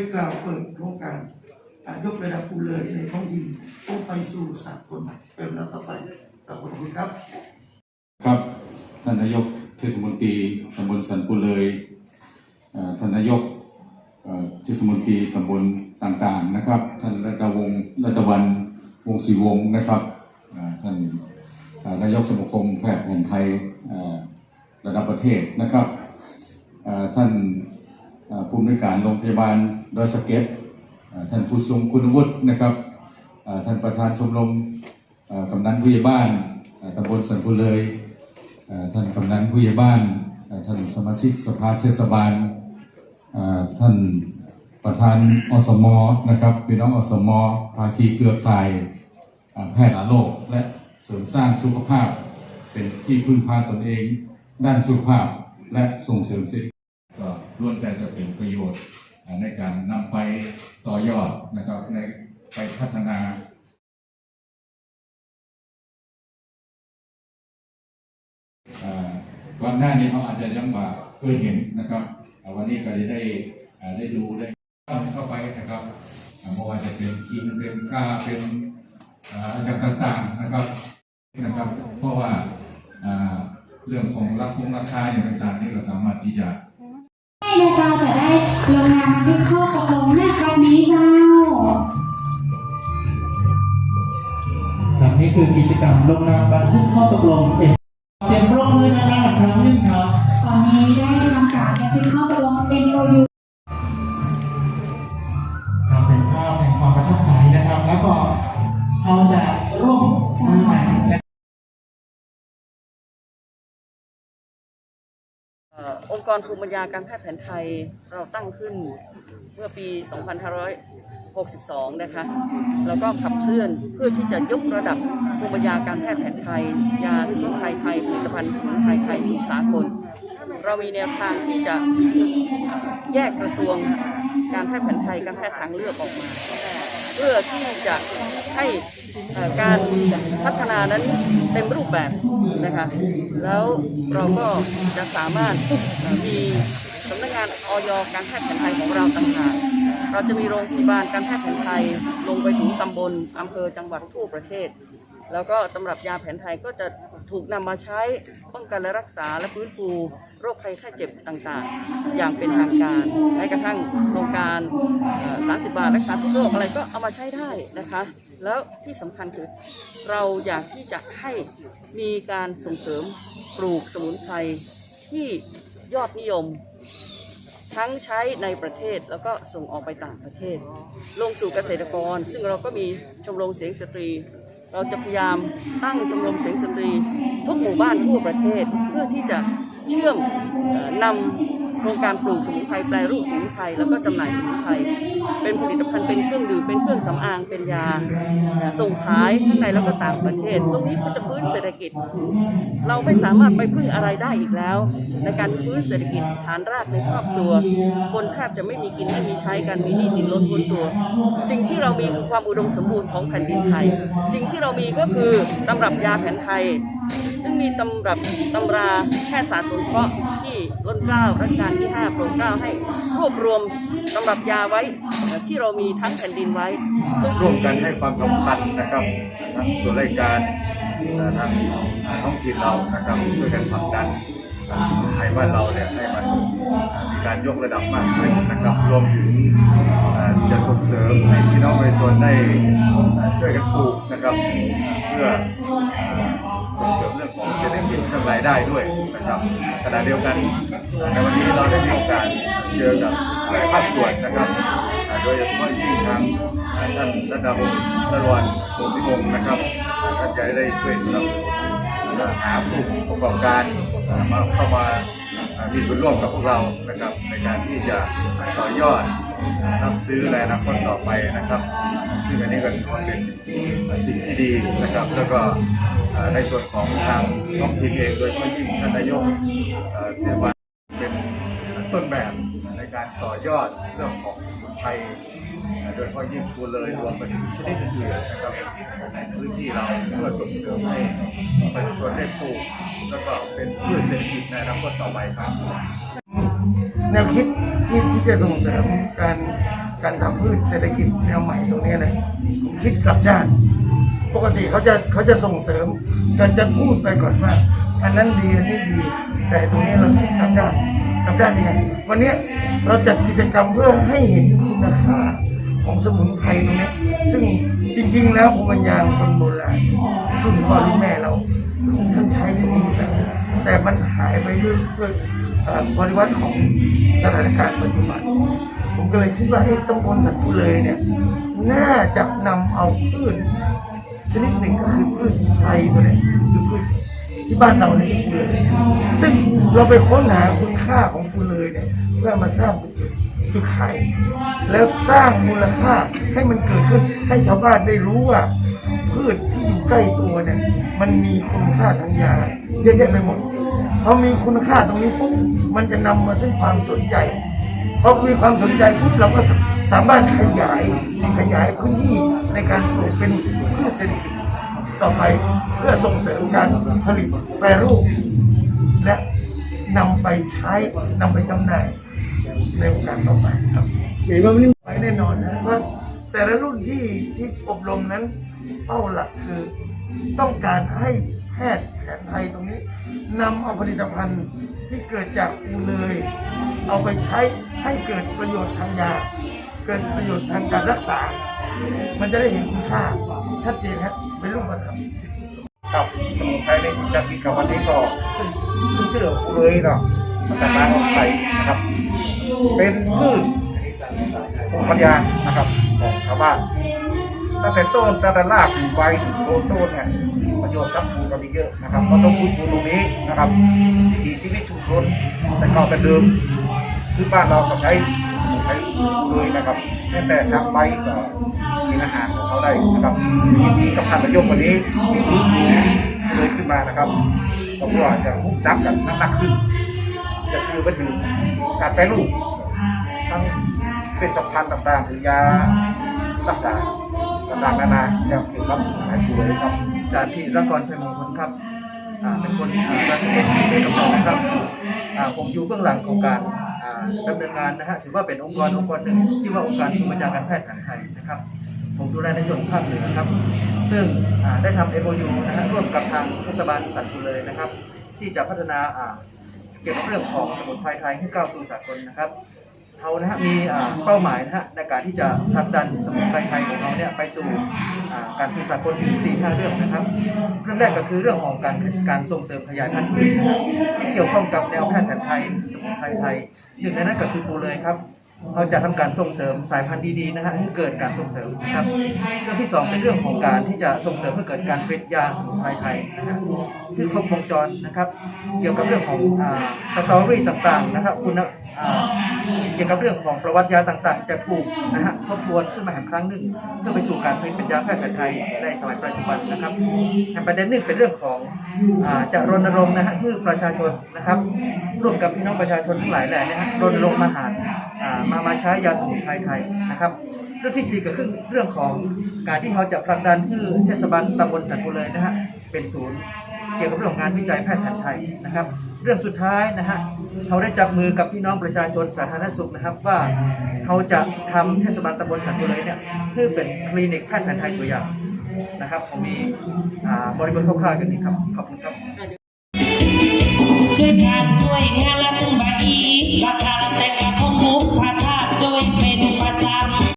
ได้กล่าวเปิดโครงการยกระดับปูเลยในท้องถิ่นต้องไปสู่สากลเป็นลำดับต่อไปขอบคุณครับ ครับท่านนายกเทศมนตรีตำบลสันปุเลยท่านนายกเทศมนตรีตำบลต่างๆนะครับ ท่านรัตวงรัตวันวงศ์ศรีวงศ์นะครับท่านนายกสมาคมแพทย์แผนไทยระดับประเทศนะครับท่าน ผู้อำนวยการโรงพยาบาลดอยสะเก็ดท่านผู้ทรงคุณวุฒินะครับท่านประธานชมรมกำนันผู้ใหญ่บ้านตำบลสันปุเลย ท่านกำนันผู้ใหญ่บ้าน ท่านสมาชิกสภาเทศบาล ท่านประธานอสมนะครับพี่น้องอสมภาคีเครือข่ายแพทย์โลกและเสริมสร้างสุขภาพ เป็นที่พึ่งพาตนเอง ด้านสุขภาพและส่งเสริมเศรษฐกิจ ล้วนแต่จะเป็นประโยชน์ในการนำไปต่อยอดนะครับในไปพัฒนาก่อนหน้านี้เขาอาจจะยังบ่เคยเห็นนะครับอ่วันนี้ก็จะได้ได้ดูได้เข้าไปนะครับอ่าไม่ว่าจะเป็นกินเป็นค่าเป็นอาอาหารต่างๆนะครับนะครับ เพราะว่าเรื่องของราคงราคาอย่างต่างๆนี่ก็สามารถที่จะ นะเจ้าจะได้ลงนามบันทึกข้อตกลงณครั้งนี้เจ้า ครับนี่คือกิจกรรมลงนามบันทึกข้อตกลงเอ็นเสียง องค์กรภูมิปัญญาการแพทย์แผนไทยเราตั้งขึ้นเมื่อปี 2562 นะคะแล้วก็ขับเคลื่อนเพื่อที่จะยกระดับภูมิปัญญาการแพทย์แผนไทย ยาสมุนไพรไทยผลิตภัณฑ์สมุนไพรไทยสู่สากล เรามีแนวทางที่จะแยกกระทรวง การแพทย์แผนไทยการแพทย์ทางเลือกออกมา เพื่อที่จะให้การพัฒนานั้นเต็มรูปแบบนะคะแล้วเราก็จะสามารถมีสำนักงานออยการแพทย์แผนไทยของเราต่างหากเราจะมีโรงพยาบาลการแพทย์แผนไทยลงไปถึงตำบลอำเภอจังหวัดทั่วประเทศ แล้วก็ตำรับยาแผนไทยก็จะถูกนำมาใช้ ป้องกันและรักษาและฟื้นฟูโรคภัยไข้เจ็บต่างๆ อย่างเป็นทางการแม้กระทั่งโครงการสามสิบบาทรักษาทุกโรคอะไรก็เอามาใช้ได้นะคะ แล้วที่สำคัญคือเราอยากที่จะให้มีการส่งเสริมปลูกสมุนไพรที่ยอดนิยม ทั้งใช้ในประเทศแล้วก็ส่งออกไปต่างประเทศ ลงสู่เกษตรกร ซึ่งเราก็มีชมรมเสียงสตรี เราจะพยายามตั้งชมรมเสียงสตรี ทุกหมู่บ้านทั่วประเทศ เพื่อที่จะเชื่อมนำโครงการปลูกสมุนไพรแปรรูปสมุนไพรแล้วก็จำหน่ายสมุนไพร เป็นผลิตภัณฑ์เป็นเครื่องดื่มเป็นเครื่องสำอางเป็นยาส่งขายทั้งในแล้วก็ต่างประเทศ ตรงนี้ก็จะฟื้นเศรษฐกิจ เราไม่สามารถไปพึ่งอะไรได้อีกแล้ว ในการฟื้นเศรษฐกิจฐานรากในครอบครัว คนแทบจะไม่มีกินไม่มีใช้กันมีหนี้สินล้นพ้นตัว สิ่งที่เรามีคือความอุดมสมบูรณ์ของแผ่นดินไทย สิ่งที่เรามีก็คือตำรับยาแผนไทย ซึ่งมีตำรับตำราแพทยศาสตร์สงเคราะห์ที่ ล้นเกล้ารัชกาลที่5โปรดเกล้าให้รวบรวมตำรับยาไว้ที่เรามีทั้งแผ่นดินไว้ ร่วมกันให้ความสำคัญนะครับทั้งส่วนราชการและทางท้องถิ่นเรานะครับช่วยกันผลักดันไทยบ้านเราเนี่ยให้มันมีการยกระดับมากขึ้นนะครับรวมถึงจะส่งเสริมให้พี่น้องประชาชนได้ช่วยกันปลูกนะครับ เพื่อ รายได้ด้วยนะครับขณะเดียวกันในวันนี้เราได้มีโอกาสเจอกับหลายภาคส่วนนะครับโดยเฉพาะยิ่งทางอ่าท่านระดับตรวันโสติวงศ์นะครับท่านจะได้ช่วยสนับสนุนอ่าหาผู้ประกอบการอ่ามาเข้ามามีส่วนร่วมกับพวกเรานะครับในการที่จะต่อยอดรับซื้อและอนาคตต่อไปนะครับ ซึ่งอันนี้ก็ถือว่าเป็นสิ่งที่ดีนะครับ แล้วก็ ในส่วนของทางท้องถิ่นเองโดยเฉพาะยิ่งท่านนายกเอ่อเทวันเป็นต้นแบบในการต่อยอดเรื่องของสมุนไพรโดยเฉพาะยิ่งคูเลยรวมไปถึงชนิดอื่นๆนะครับในพื้นที่เราเพื่อส่งเสริมให้ประชาชนได้ปลูกแล้วก็เป็นพืชเศรษฐกิจในอนาคตต่อไปครับแนวคิดที่ที่จะส่งเสริมการการทำพืชเศรษฐกิจแนวใหม่ตรงนี้เลยผมคิดกลับด้าน ปกติเขาจะเขาจะส่งเสริมกันจะพูดไปก่อนว่าอันนั้นดีอันนี้ดี แต่ตรงนี้เราคิดกลับด้านกลับด้ยังไงวันนี้เราจัดกิจกรรมเพื่อให้เห็นคุณค่าของสมุนไพรตรงนี้ซึ่งจริงๆแล้วภูมิปัญญาคนโบราณรุ่นพ่อรุ่นแม่เราท่านใช้ได้ดีแต่แต่มันหายไปด้วยด้วยบริวัติของสถานการณ์ปัจจุบันผมก็เลยคิดว่าไอ้ตำบลสัตว์เลยเนี่ย น่าจะนำเอาพืช ชนิดหนึ่งก็คือพืชไทยตัวนี้คือพืชที่บ้านเราเนี่ยปูเลยซึ่งเราไปค้นหาคุณค่าของปูเลยเนี่ยเพื่อมาสร้างเป็นจุดขายแล้วสร้างมูลค่าให้มันเกิดขึ้นให้ชาวบ้านได้รู้ว่า พืชที่อยู่ใกล้ตัวเนี่ย มันมีคุณค่าทางยาเยอะแยะไปหมดพอมีคุณค่าตรงนี้ปุ๊บมันจะนำมาซึ่งความสนใจพอมีความสนใจปุ๊บเราก็ สามารถขยายขยายพื้นที่ในการปลูกเป็นพืชเศรษฐกิจต่อไปเพื่อส่งเสริมการผลิตแปรรูป และนำไปใช้นำไปจำหน่ายในโอกาสต่อไปครับมีว่าไม่ไปแน่นอนนะว่าแต่ละรุ่นที่ที่อบรมนั้นเป้าหลักคือต้องการให้แพทย์แผนไทยตรงนี้นำเอาผลิตภัณฑ์ที่เกิดจากปูเลย เอาไปใช้ให้เกิดประโยชน์ทางยา เกิดประโยชน์ทางการรักษา มันจะได้เห็นคุณค่าชัดเจนครับเป็นรูปธรรมครับสมุนไพรในจักรีกับวันนี้ก็ขึ้นชื่อของเลยเนาะภาษาบ้านของไทยนะครับ เป็นพืชภูมิปัญญานะครับของชาวบ้านตั้งแต่ต้นตั้งแต่รากถึงใบถึงโคนต้นเนี่ยประโยชน์กับปูก็มีเยอะนะครับก็ต้องพูดปูตรงนี้นะครับวิถีชีวิตชุมชนแต่ก่าแต่เดิมคือบ้านเราก็ใช้ สมุนไพรเลยนะครับแม้แต่ทางใบก็มีอาหารของเขาได้นะครับมีกับท่านนายกวันนี้เลยขึ้นมานะครับก็เพื่อจะมุ่งจับกันน้ำหนักขึ้น จะซื้อไปถึงการแปรรูปทั้งเป็นสัมพันธ์ต่างๆหรือยารักษาต่างๆนานาอย่างเกี่ยวกับหายป่วยครับจากที่รักกรชัยมงคลครับเป็นคนอ่าราชการที่เป็นกำนันนะครับผมอยู่เบื้องหลังของการ ดำเนินงานนะฮะถือว่าเป็นองค์กรองค์กรหนึ่งที่ว่าองค์การผู้บัญชาการแพทย์แผนไทยนะครับ ผมดูแลในส่วนของภาคเหนือครับ ซึ่งได้ทำ MOU นะฮะร่วมกับทางเทศบาลสัตว์บุเลยนะครับ ที่จะพัฒนาเกี่ยวกับเรื่องของสมุนไพรไทยให้ก้าวสู่สากลนะครับเรานะฮะมีเป้าหมายนะฮะในการที่จะผลักดันสมุนไพรไทยของเราเนี่ยไปสู่การสู่สากลสี่ห้าเรื่องนะครับ เรื่องแรกก็คือเรื่องของการการส่งเสริมขยายพันธุ์ที่เกี่ยวข้องกับแนวแพทย์แผนไทยสมุนไพรไทย หนึ่งในนั้นก็คือปูเลยครับเขาจะทำการส่งเสริมสายพันธุ์ดีๆนะฮะให้เกิดการส่งเสริมนะครับเรื่องที่สองเป็นเรื่องของการที่จะส่งเสริมให้เกิดการผลิตยาสมุนไพรไทยนะฮะคือครบวงจรนะครับ เกี่ยวกับเรื่องของอ่าสตอรี่ต่างๆนะครับ คุณอ่า เกี่ยวกับเรื่องของประวัติยาต่างๆ จะถูกนะฮะทบทวนขึ้นมาอีกครั้งหนึ่งเพื่อไปสู่การผลิตเป็นยาแพทย์แผนไทยในสมัยปัจจุบันนะครับอีกประเด็นหนึ่งเป็นเรื่องของอ่าจะรณรงค์นะฮะเพื่อประชาชนนะครับ ร่วมกับพี่น้องประชาชนทั้งหลายแหล่นะฮะรณรงค์มาหาอ่ามามาใช้ยาสมุนไพรไทยนะครับเรื่องที่สี่ก็คือเรื่องของการที่เขาจะผลักดันคือเทศบาลตำบลสันปุเลยนะฮะเป็นศูนย์เกี่ยวกับเรื่องงานวิจัยแพทย์แผนไทยนะครับ เรื่องสุดท้ายนะฮะ เขาได้จับมือกับพี่น้องประชาชนสาธารณสุขนะครับ ว่าเขาจะทำเทศบาลตำบลสันปุเลยเนี่ยเพื่อเป็นคลินิกแพทย์แผนไทยตัวอย่างนะครับผมมีอ่าบริบทคร่าวๆอย่างนี้ครับขอบคุณครับ